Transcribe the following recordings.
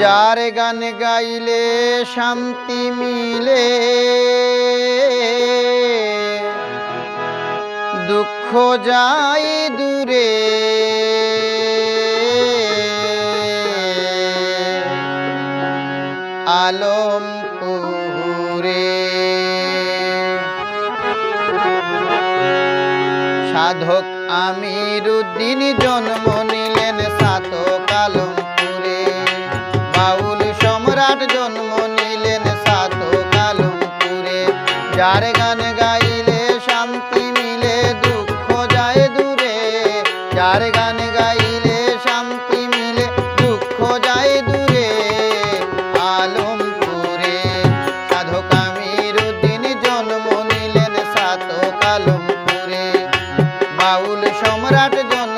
যার গান গাইলে শান্তি মিলে। দুঃখ যাই দূরে। আলম পুরে সাধক আমির উদ্দিন জন্ম সম্রাট জন্ম নিলেন সাতক আলমপুরে যার গান গাইলে শান্তি মিলে, দুঃখ যায় দূরে। যার গান গাইলে শান্তি মিলে, দুঃখ যায় দূরে। আলমপুরে সাধক আমির উদ্দিন জন্ম নিলেন সাতক আলমপুরে বাউল সম্রাট জন্ম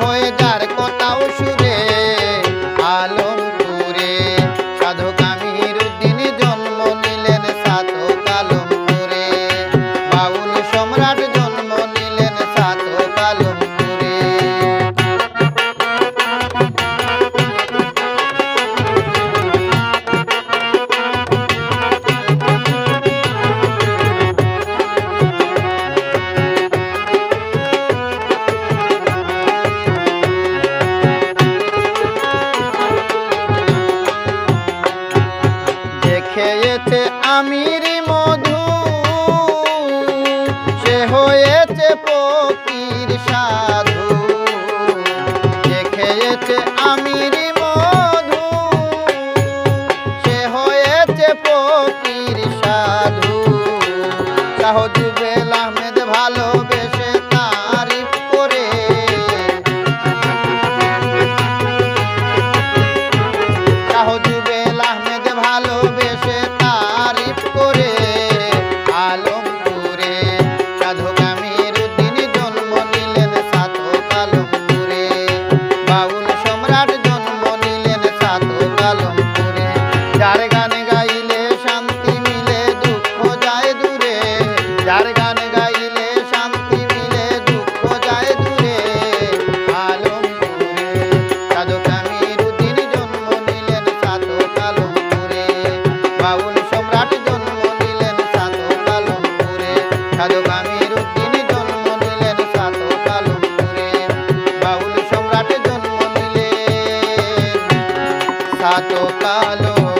হয়ে যার কোথাও সুরে দেখেছে আমির মধু। সে হয়েছে পকির সাধু। দেখেছে আমির মধু। সে হয়েছে পকির সাধু। আহমেদ যার গান গাইলে শান্তি মিলে, দুঃখ যায় দূরে। যার গান গাইলে শান্তি মিলে, দুঃখ যায় দূরে। আলমপুরে সাধক আমির উদ্দিন জন্ম নিলেন সাধক আলমপুরে। বাউল সম্রাট জন্ম নিলেন সাধক আলমপুরে। সাধক আমির উদ্দিন জন্ম নিলেন সাধক আলমপুরে। বাউল সম্রাট জন্ম নিলেন সাধক আলমপুরে